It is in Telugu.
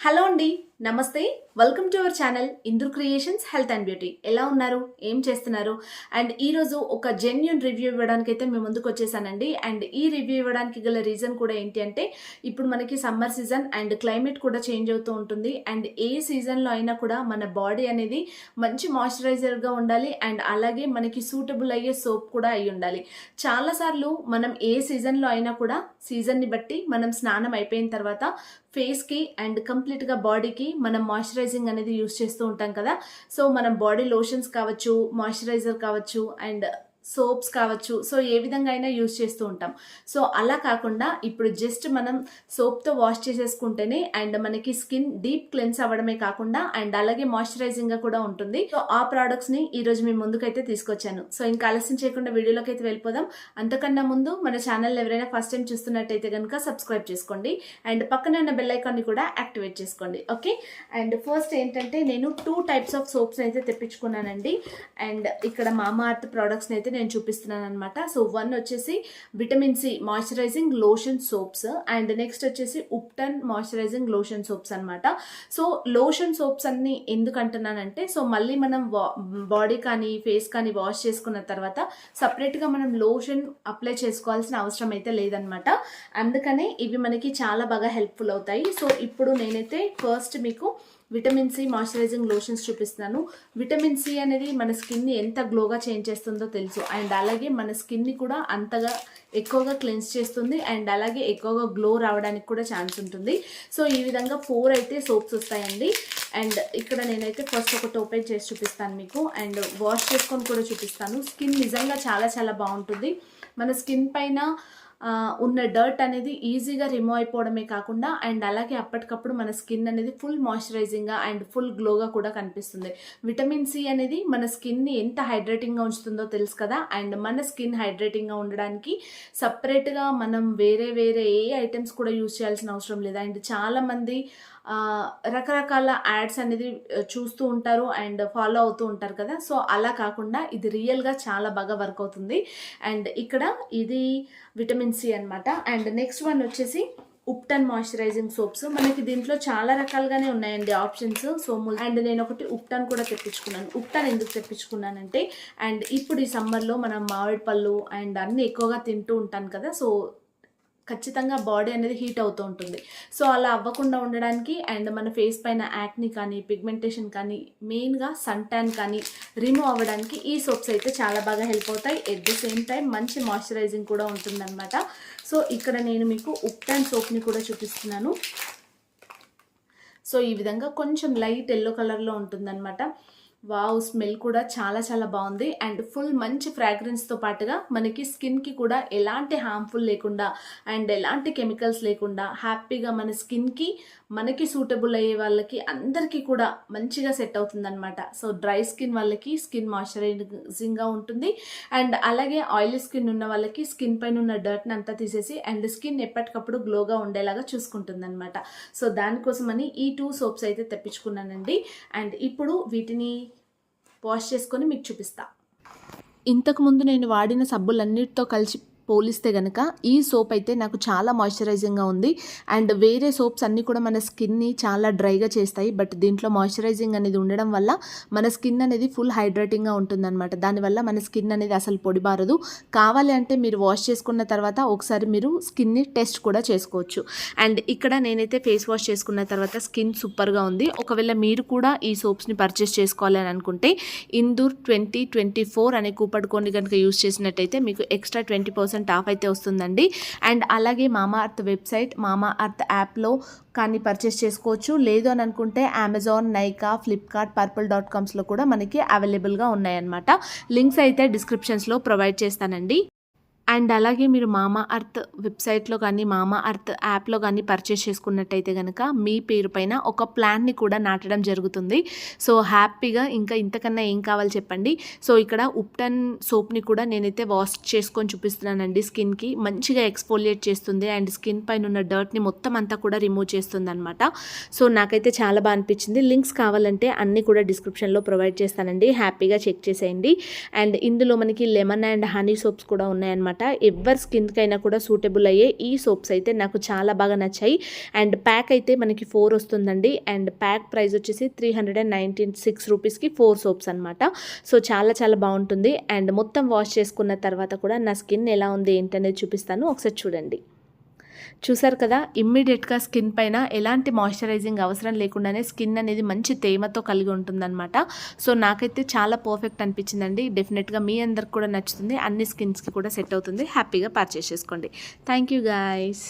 హలో అండి నమస్తే. Welcome to our channel Indur creations health and beauty ఎలా ఉన్నారు? ఏం చేస్తున్నారు? అండ్ ఈరోజు ఒక జెన్యున్ రివ్యూ ఇవ్వడానికి అయితే మేము ముందుకు వచ్చేసానండి. అండ్ ఈ రివ్యూ ఇవ్వడానికి గల రీజన్ కూడా ఏంటి అంటే ఇప్పుడు మనకి సమ్మర్ సీజన్ అండ్ క్లైమేట్ కూడా చేంజ్ అవుతూ ఉంటుంది. అండ్ ఏ సీజన్లో అయినా కూడా మన బాడీ అనేది మంచి మాయిశ్చరైజర్గా ఉండాలి. అండ్ అలాగే మనకి సూటబుల్ అయ్యే సోప్ కూడా అయి ఉండాలి. చాలాసార్లు మనం ఏ సీజన్లో అయినా కూడా సీజన్ని బట్టి మనం స్నానం అయిపోయిన తర్వాత ఫేస్కి అండ్ కంప్లీట్గా బాడీకి మనం మాయిశ్చరైజింగ్ అనేది యూస్ చేస్తూ ఉంటాం కదా. సో మనం బాడీ లోషన్స్ కావచ్చు మాయిశ్చరైజర్ కావచ్చు అండ్ సోప్స్ కావచ్చు. సో ఏ విధంగా అయినా యూజ్ చేస్తూ ఉంటాం. సో అలా కాకుండా ఇప్పుడు జస్ట్ మనం సోప్తో వాష్ చేసేసుకుంటేనే అండ్ మనకి స్కిన్ డీప్ క్లెన్స్ అవ్వడమే కాకుండా అండ్ అలాగే మాయిశ్చరైజింగ్గా కూడా ఉంటుంది. సో ఆ ప్రోడక్ట్స్ని ఈరోజు మీ ముందుకైతే తీసుకొచ్చాను. సో ఇంకా ఆలస్యం చేయకుండా వీడియోలోకి అయితే వెళ్ళిపోదాం. అంతకన్నా ముందు మన ఛానల్ ఎవరైనా ఫస్ట్ టైం చూస్తున్నట్టయితే కనుక సబ్స్క్రైబ్ చేసుకోండి. అండ్ పక్కనే ఉన్న బెల్ ఐకాన్ని కూడా యాక్టివేట్ చేసుకోండి. ఓకే? అండ్ ఫస్ట్ ఏంటంటే నేను టూ టైప్స్ ఆఫ్ సోప్స్ అయితే తెప్పించుకున్నానండి. అండ్ ఇక్కడ మామా అర్త్ ప్రోడక్ట్స్ని అయితే నేను చూపిస్తున్నాను అనమాట సో వన్ వచ్చేసి vitamin C moisturising lotion soaps and next వచ్చేసి ఉప్టన్ మాయిశ్చరైజింగ్ లోషన్ సోప్స్ అనమాట సో లోషన్ సోప్స్ అన్ని ఎందుకు అంటున్నానంటే సో మళ్ళీ మనం బాడీ కానీ ఫేస్ కానీ వాష్ చేసుకున్న తర్వాత సపరేట్గా మనం లోషన్ అప్లై చేసుకోవాల్సిన అవసరం అయితే లేదనమాట అందుకనే ఇవి మనకి చాలా బాగా హెల్ప్ఫుల్ అవుతాయి. సో ఇప్పుడు నేనైతే ఫస్ట్ మీకు విటమిన్ సి మాయిశ్చరైజింగ్ లోషన్స్ చూపిస్తున్నాను. విటమిన్ సి అనేది మన స్కిన్ని ఎంత గ్లోగా చేంజ్ చేస్తుందో తెలుసు. అండ్ అలాగే మన స్కిన్ని కూడా అంతగా ఎక్కువగా క్లెన్స్ చేస్తుంది. అండ్ అలాగే ఎక్కువగా గ్లో రావడానికి కూడా ఛాన్స్ ఉంటుంది. సో ఈ విధంగా ఫోర్ అయితే సోప్స్ వస్తాయండి. అండ్ ఇక్కడ నేనైతే ఫస్ట్ ఒకటి ఓపెన్ చేసి చూపిస్తాను మీకు. అండ్ వాష్ చేసుకొని కూడా చూపిస్తాను. స్కిన్ నిజంగా చాలా చాలా బాగుంటుంది. మన స్కిన్ పైన ఉన్న డర్ట్ అనేది ఈజీగా రిమూవ్ అయిపోవడమే కాకుండా అండ్ అలాగే అప్పటికప్పుడు మన స్కిన్ అనేది ఫుల్ మాయిశ్చరైజింగ్గా అండ్ ఫుల్ గ్లోగా కూడా కనిపిస్తుంది. విటమిన్ సి అనేది మన స్కిన్ని ఎంత హైడ్రేటింగ్గా ఉంచుతుందో తెలుసు కదా? అండ్ మన స్కిన్ హైడ్రేటింగ్గా ఉండడానికి సపరేట్గా మనం వేరే వేరే ఏ ఐటమ్స్ కూడా యూజ్ చేయాల్సిన అవసరం లేదు. అండ్ చాలామంది రకరకాల యాడ్స్ అనేది చూస్తూ ఉంటారు అండ్ ఫాలో అవుతూ ఉంటారు కదా? సో అలా కాకుండా ఇది రియల్గా చాలా బాగా వర్క్ అవుతుంది. అండ్ ఇక్కడ ఇది విటమిన్ సి అన్నమాట. అండ్ నెక్స్ట్ వన్ వచ్చేసి ఉప్టన్ మాయిశ్చరైజింగ్ సోప్స్ మనకి దీంట్లో చాలా రకాలుగానే ఉన్నాయండి ఆప్షన్స్ సో అండ్ నేను ఒకటి ఉప్టన్ కూడా తెప్పించుకున్నాను. ఉప్టన్ ఎందుకు తెప్పించుకున్నానంటే అండ్ ఇప్పుడు ఈ సమ్మర్లో మనం మామిడి పళ్ళు అండ్ అన్నీ ఎక్కువగా తింటూ ఉంటాను కదా సో ఖచ్చితంగా బాడీ అనేది హీట్ అవుతూ ఉంటుంది. సో అలా అవ్వకుండా ఉండడానికి అండ్ మన ఫేస్ పైన యాక్ని కానీ పిగ్మెంటేషన్ కానీ మెయిన్గా సన్ ట్యాన్ కానీ రిమూవ్ అవ్వడానికి ఈ సోప్స్ అయితే చాలా బాగా హెల్ప్ అవుతాయి. ఎట్ ద సేమ్ టైం మంచి మాయిశ్చరైజింగ్ కూడా ఉంటుందన్నమాట. సో ఇక్కడ నేను మీకు ఉప్టాన్ సోప్ని కూడా చూపిస్తున్నాను. సో ఈ విధంగా కొంచెం లైట్ ఎల్లో కలర్లో ఉంటుందన్నమాట. వావ్ స్మెల్ కూడా చాలా చాలా బాగుంది. అండ్ ఫుల్ మంచి ఫ్రాగ్రెన్స్తో పాటుగా మనకి స్కిన్కి కూడా ఎలాంటి హార్మ్ఫుల్ లేకుండా అండ్ ఎలాంటి కెమికల్స్ లేకుండా హ్యాపీగా మన స్కిన్కి మనకి సూటబుల్ అయ్యే వాళ్ళకి అందరికీ కూడా మంచిగా సెట్ అవుతుందన్నమాట. సో డ్రై స్కిన్ వాళ్ళకి స్కిన్ మాయిశ్చరైజింగ్గా ఉంటుంది. అండ్ అలాగే ఆయిలీ స్కిన్ ఉన్న వాళ్ళకి స్కిన్ పైన ఉన్న డర్ట్ని అంతా తీసేసి అండ్ స్కిన్ ఎప్పటికప్పుడు గ్లోగా ఉండేలాగా చూసుకుంటుందన్నమాట. సో దానికోసమని ఈ టూ సోప్స్ అయితే తెప్పించుకున్నానండి. అండ్ ఇప్పుడు వీటిని వాష్ చేసుకొని మీకు చూపిస్తా. ఇంతకుముందు నేను వాడిన సబ్బులన్నిటితో కలిసి పోలిస్తే గనక ఈ సోప్ అయితే నాకు చాలా మాయిశ్చరైజింగ్గా ఉంది. అండ్ వేరే సోప్స్ అన్నీ కూడా మన స్కిన్ని చాలా డ్రైగా చేస్తాయి. బట్ దీంట్లో మాయిశ్చరైజింగ్ అనేది ఉండడం వల్ల మన స్కిన్ అనేది ఫుల్ హైడ్రేటింగ్గా ఉంటుందన్నమాట. దానివల్ల మన స్కిన్ అనేది అసలు పొడిబారదు కావాలి అంటే మీరు వాష్ చేసుకున్న తర్వాత ఒకసారి మీరు స్కిన్ని టెస్ట్ కూడా చేసుకోవచ్చు. అండ్ ఇక్కడ నేనైతే ఫేస్ వాష్ చేసుకున్న తర్వాత స్కిన్ సూపర్గా ఉంది. ఒకవేళ మీరు కూడా ఈ సోప్స్ని పర్చేస్ చేసుకోవాలి అని అనుకుంటే ఇందూర్ ట్వంటీ ట్వంటీ ఫోర్ అనే కూపన్ కోడ్ని కనుక యూస్ చేసినట్టయితే మీకు ఎక్స్ట్రా ట్వంటీ పర్సెంట్ ఆఫ్ అయితే వస్తుందండి. అండ్ అలాగే మామా అర్త్ వెబ్సైట్ మామా అర్త్ యాప్లో కానీ పర్చేస్ చేసుకోవచ్చు. లేదు అని అనుకుంటే అమెజాన్ నైకా ఫ్లిప్కార్ట్ పర్పుల్ డాట్ కామ్స్లో కూడా మనకి అవైలబుల్గా ఉన్నాయన్నమాట. లింక్స్ అయితే డిస్క్రిప్షన్స్లో ప్రొవైడ్ చేస్తానండి. అండ్ అలాగే మీరు మామా అర్త్ వెబ్సైట్లో కానీ మామా అర్త్ యాప్లో కానీ పర్చేస్ చేసుకున్నట్టయితే కనుక మీ పేరు పైన ఒక ప్లాన్ని కూడా నాటడం జరుగుతుంది. సో హ్యాపీగా ఇంకా ఇంతకన్నా ఏం కావాలి చెప్పండి. సో ఇక్కడ ఉప్టన్ సోప్ని కూడా నేనైతే వాష్ చేసుకొని చూపిస్తున్నానండి స్కిన్కి. మంచిగా ఎక్స్పోలియేట్ చేస్తుంది అండ్ స్కిన్ పైన ఉన్న డర్ట్ని మొత్తం అంతా కూడా రిమూవ్ చేస్తుంది అనమాట సో నాకైతే చాలా బాగా అనిపించింది. లింక్స్ కావాలంటే అన్నీ కూడా డిస్క్రిప్షన్లో ప్రొవైడ్ చేస్తానండి. హ్యాపీగా చెక్ చేసేయండి. అండ్ ఇందులో మనకి లెమన్ అండ్ హనీ సోప్స్ కూడా ఉన్నాయన్నమాట. అనమాట. ఎవరి స్కిన్కైనా కూడా సూటబుల్ అయ్యే ఈ సోప్స్ అయితే నాకు చాలా బాగా నచ్చాయి. అండ్ ప్యాక్ అయితే మనకి ఫోర్ వస్తుందండి. అండ్ ప్యాక్ ప్రైస్ వచ్చేసి three hundred and ninety six రూపీస్కి ఫోర్ సోప్స్ అనమాట. సో చాలా చాలా బాగుంటుంది. అండ్ మొత్తం వాష్ చేసుకున్న తర్వాత కూడా నా స్కిన్ ఎలా ఉంది ఏంటనేది చూపిస్తాను. ఒకసారి చూడండి. చూసారు కదా ఇమ్మీడియట్గా స్కిన్ పైన ఎలాంటి మాయిశ్చరైజింగ్ అవసరం లేకుండానే స్కిన్ అనేది మంచి తేమతో కలిగి ఉంటుందన్నమాట. సో నాకైతే చాలా పర్ఫెక్ట్ అనిపించిందండి. డెఫినెట్గా మీ అందరికి కూడా నచ్చుతుంది. అన్ని స్కిన్స్కి కూడా సెట్ అవుతుంది. హ్యాపీగా పర్చేస్ చేసుకోండి. Thank you guys.